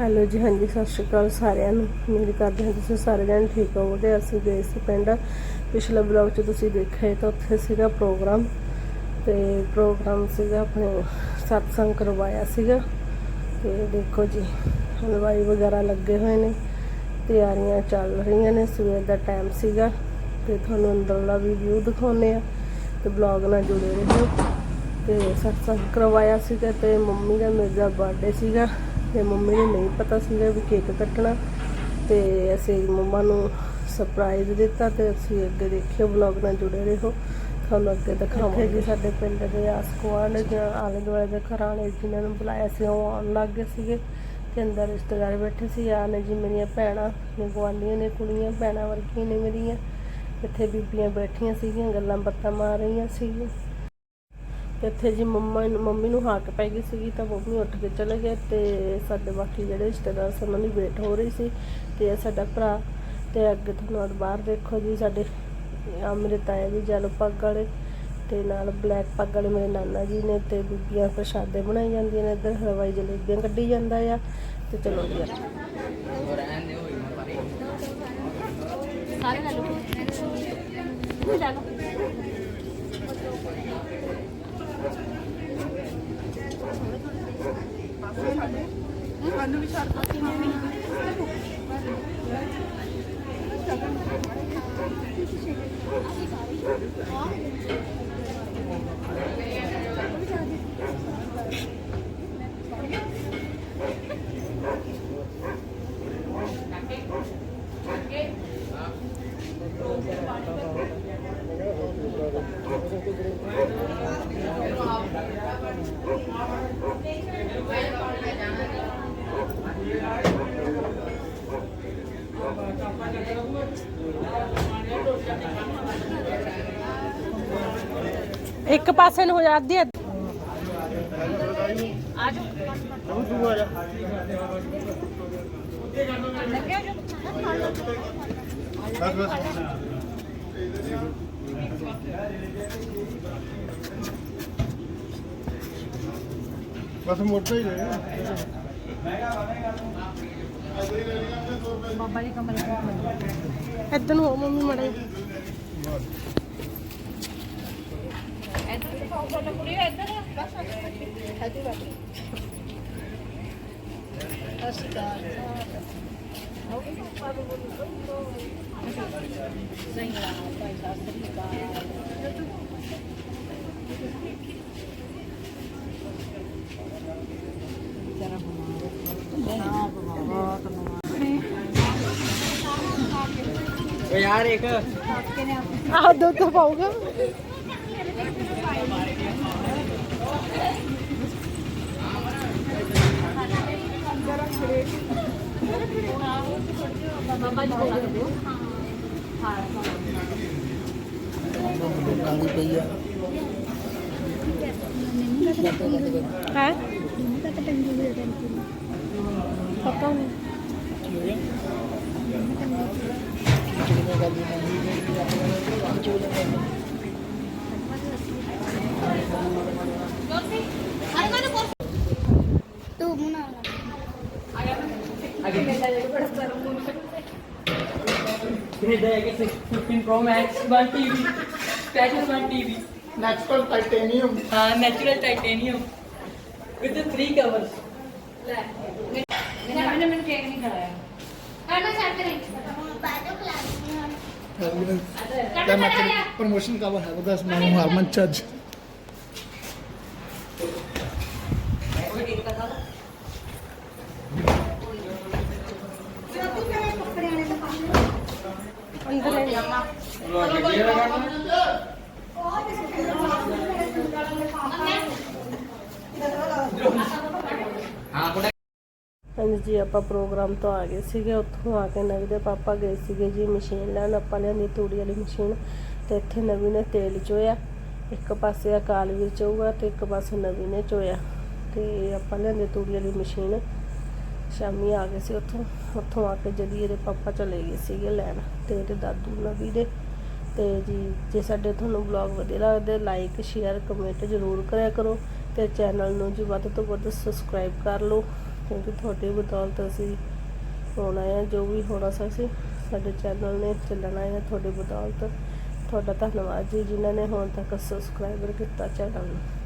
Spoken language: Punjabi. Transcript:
ਹੈਲੋ ਜੀ, ਹਾਂਜੀ, ਸਤਿ ਸ਼੍ਰੀ ਅਕਾਲ ਸਾਰਿਆਂ ਨੂੰ। ਉਮੀਦ ਕਰਦੇ ਹਾਂ ਤੁਸੀਂ ਸਾਰੇ ਜਣ ਠੀਕ ਹੋਵੋਗੇ। ਅਸੀਂ ਗਏ ਸੀ ਪਿੰਡ। ਪਿਛਲੇ ਬਲੌਗ 'ਚ ਤੁਸੀਂ ਦੇਖਿਆ ਤਾਂ ਉੱਥੇ ਸੀਗਾ ਪ੍ਰੋਗਰਾਮ ਤੇ ਪ੍ਰੋਗਰਾਮ ਸੀਗਾ ਆਪਣੇ ਸਤਸੰਗ ਕਰਵਾਇਆ ਸੀਗਾ। ਤੇ ਦੇਖੋ ਜੀ, ਹਲਵਾਈ ਵਗੈਰਾ ਲੱਗੇ ਹੋਏ ਨੇ। ਤਿਆਰੀਆਂ ਚੱਲ ਰਹੀਆਂ ਨੇ, ਸਵੇਰ ਦਾ ਟਾਈਮ ਸੀਗਾ। ਤੇ ਤੁਹਾਨੂੰ ਅੰਦਰਲਾ ਵੀ ਵਿਊ ਦਿਖਾਉਂਦੇ ਆ ਤੇ ਬਲੌਗ ਨਾਲ ਜੁੜੇ ਰਹੋ। ਤੇ ਸਤਸੰਗ ਕਰਵਾਇਆ ਸੀਗਾ ਤੇ ਮੰਮੀ ਦਾ ਮੇਰੇ ਦਾ ਬਰਥਡੇ ਸੀਗਾ। ਤੇ ਮੰਮੀ ਨੂੰ ਨਹੀਂ ਪਤਾ ਸੀਗਾ ਵੀ ਕੇਕ ਕੱਟਣਾ ਤੇ ਅਸੀਂ ਮੰਮਾ ਨੂੰ ਸਰਪ੍ਰਾਈਜ਼ ਦਿੱਤਾ ਤੇ ਅਸੀਂ ਅੱਗੇ ਦੇਖਿਓ ਵਲੌਗ ਨਾਲ ਜੁੜੇ ਰਹੋ। ਤੁਹਾਨੂੰ ਅੱਗੇ ਦਿਖਾਵਾਂਗੇ। ਜੀ, ਸਾਡੇ ਪਿੰਡ ਦੇ ਆਸ ਗੁਆਂਢ ਜਾਂ ਆਲੇ ਦੁਆਲੇ ਦੇ ਘਰਾਂ ਵਾਲੇ ਜਿਨ੍ਹਾਂ ਨੂੰ ਬੁਲਾਇਆ ਸੀ, ਉਹ ਆਉਣ ਲੱਗ ਗਏ ਸੀਗੇ ਤੇ ਅੰਦਰ ਰਿਸ਼ਤੇਦਾਰ ਬੈਠੇ ਸੀ। ਆ ਨੇ ਜੀ ਮੇਰੀਆਂ ਭੈਣਾਂ ਨੇ, ਗੁਆਂਢੀਆਂ ਨੇ, ਕੁੜੀਆਂ, ਭੈਣਾਂ ਵਰਗੀਆਂ ਨੇ ਮੇਰੀਆਂ। ਇੱਥੇ ਬੀਬੀਆਂ ਬੈਠੀਆਂ ਸੀਗੀਆਂ, ਗੱਲਾਂ ਬਾਤਾਂ ਮਾਰ ਰਹੀਆਂ ਸੀਗੀਆਂ। ਤੇ ਇੱਥੇ ਜੀ ਮੰਮਾ ਨੂੰ ਮੰਮੀ ਨੂੰ ਹਾਕ ਪੈ ਗਈ ਸੀਗੀ ਤਾਂ ਮੰਮੀ ਉੱਠ ਕੇ ਚਲੇ ਗਏ ਤੇ ਸਾਡੇ ਬਾਕੀ ਜਿਹੜੇ ਰਿਸ਼ਤੇਦਾਰ ਸੀ ਉਹਨਾਂ ਦੀ ਵੇਟ ਹੋ ਰਹੀ ਸੀ ਤੇ ਇਹ ਸਾਡਾ ਭਰਾ ਤੇ ਅੱਗੇ ਤੁਹਾਨੂੰ ਔਰ ਬਾਹਰ ਦੇਖੋ ਜੀ ਸਾਡੇ ਆ ਮੇਰੇ ਤਾਏ ਵੀ ਜਲ ਪੱਗ ਵਾਲੇ ਤੇ ਨਾਲ ਬਲੈਕ ਪੱਗ ਵਾਲੇ ਮੇਰੇ ਨਾਨਾ ਜੀ ਨੇ ਤੇ ਬੀਬੀਆਂ ਪ੍ਰਸ਼ਾਦੇ ਬਣਾਈ ਜਾਂਦੀਆਂ ਨੇ ਇੱਧਰ ਹਲਵਾਈ ਜਲੇਬੀਆਂ ਕੱਢੀ ਜਾਂਦਾ ਆ ਤੇ ਚਲੋ ਜੀ। ਸਾਰੇ ਲੈ ਲਓ ਲੈ ਲਓ ਇੱਕ ਪਾਸੇ ਨੂੰ ਹੋ ਜਾਂਦੀ ਹੈ ਬਸ ਮੋਟਾ ਹੀ ਰਹੇ ਬਾਬਾ ਜੀ ਕਮਰੇ ਇੱਧਰ ਨੂੰ ਹੋ ਮੰਮੀ ਮੜੇ ਇੱਧਰ ਤੇ ਨਾ ਕੁੜੀ ਇੱਧਰ ਬਸ ਹੈਦੀ ਬਾਤ ਅਸਕਾ ਨਹੀਂ ਲਾ ਭਾਈ ਸਾਸਰੀ ਦਾ ਓ ਯਾਰ ਇੱਕ ਆਹ ਦੁੱਧ ਪਾਊਗਾ। ਕਾਲੀ ਪਈ ਆ ਹੈ ਪਤਾ ਨਹੀਂ ਤੂੰ ਬਣਾ ਭੇਜਿਆ ਹੈ ਕਿ 15 Pro Max 1 TV Special 1 TV natural titanium uh, natural titanium with the class ਤਾਂ ਮੈਂ ਪ੍ਰਮੋਸ਼ਨ ਕਵਰ ਹੈ? ਉਹਦਾ ਨਾਮ ਹਰਮਨ ਚੱਜ। ਅੰਦਰ ਜੀ, ਆਪਾਂ ਪ੍ਰੋਗਰਾਮ ਤੋਂ ਆ ਗਏ ਸੀਗੇ, ਉੱਥੋਂ ਆ ਕੇ ਨਵੀ ਦੇ ਪਾਪਾ ਗਏ ਸੀਗੇ ਜੀ, ਮਸ਼ੀਨ ਲੈਣ। ਆਪਾਂ ਲਿਆਂਦੀ ਤੂੜੀ ਵਾਲੀ ਮਸ਼ੀਨ ਤੇ ਇੱਥੇ ਨਵੀ ਨੇ ਤੇਲ ਚੋਇਆ। ਇੱਕ ਪਾਸੇ ਅਕਾਲ ਵੀ ਚੋਊਗਾ ਤੇ ਇੱਕ ਪਾਸੇ ਨਵੀ ਨੇ ਚੋਇਆ। ਤੇ ਆਪਾਂ ਲਿਆਂਦੇ ਤੂੜੀ ਵਾਲੀ ਮਸ਼ੀਨ। ਸ਼ਾਮੀ ਆ ਗਏ ਸੀ ਉੱਥੋਂ। ਉੱਥੋਂ ਆ ਕੇ ਜਦੀ ਇਹਦੇ ਪਾਪਾ ਚਲੇ ਗਏ ਸੀਗੇ ਲੈਣ ਤੇ ਇਹਦੇ ਦਾਦੂ ਨਵੀ ਦੇ। ਤੇ ਜੀ, ਜੇ ਸਾਡੇ ਤੁਹਾਨੂੰ ਵਲੌਗ ਵਧੀਆ ਲੱਗਦੇ ਲਾਈਕ ਸ਼ੇਅਰ ਕਮੈਂਟ ਜ਼ਰੂਰ ਕਰਿਆ ਕਰੋ ਤੇ ਚੈਨਲ ਨੂੰ ਜੀ ਵੱਧ ਤੋਂ ਵੱਧ ਸਬਸਕ੍ਰਾਈਬ ਕਰ ਲਓ। ਕਿਉਂਕਿ ਤੁਹਾਡੀ ਬਦੌਲਤ ਅਸੀਂ ਹੋਣਾ ਹੈ, ਜੋ ਵੀ ਹੋਣਾ ਸੀ, ਸਾਡੇ ਚੈਨਲ ਨੇ ਚੱਲਣਾ ਹੈ ਤੁਹਾਡੀ ਬਦੌਲਤ। ਤੁਹਾਡਾ ਧੰਨਵਾਦ ਜੀ ਜਿਨ੍ਹਾਂ ਨੇ ਹੁਣ ਤੱਕ ਸਬਸਕ੍ਰਾਈਬਰ ਕੀਤਾ ਚੈਨਲ ਨੂੰ।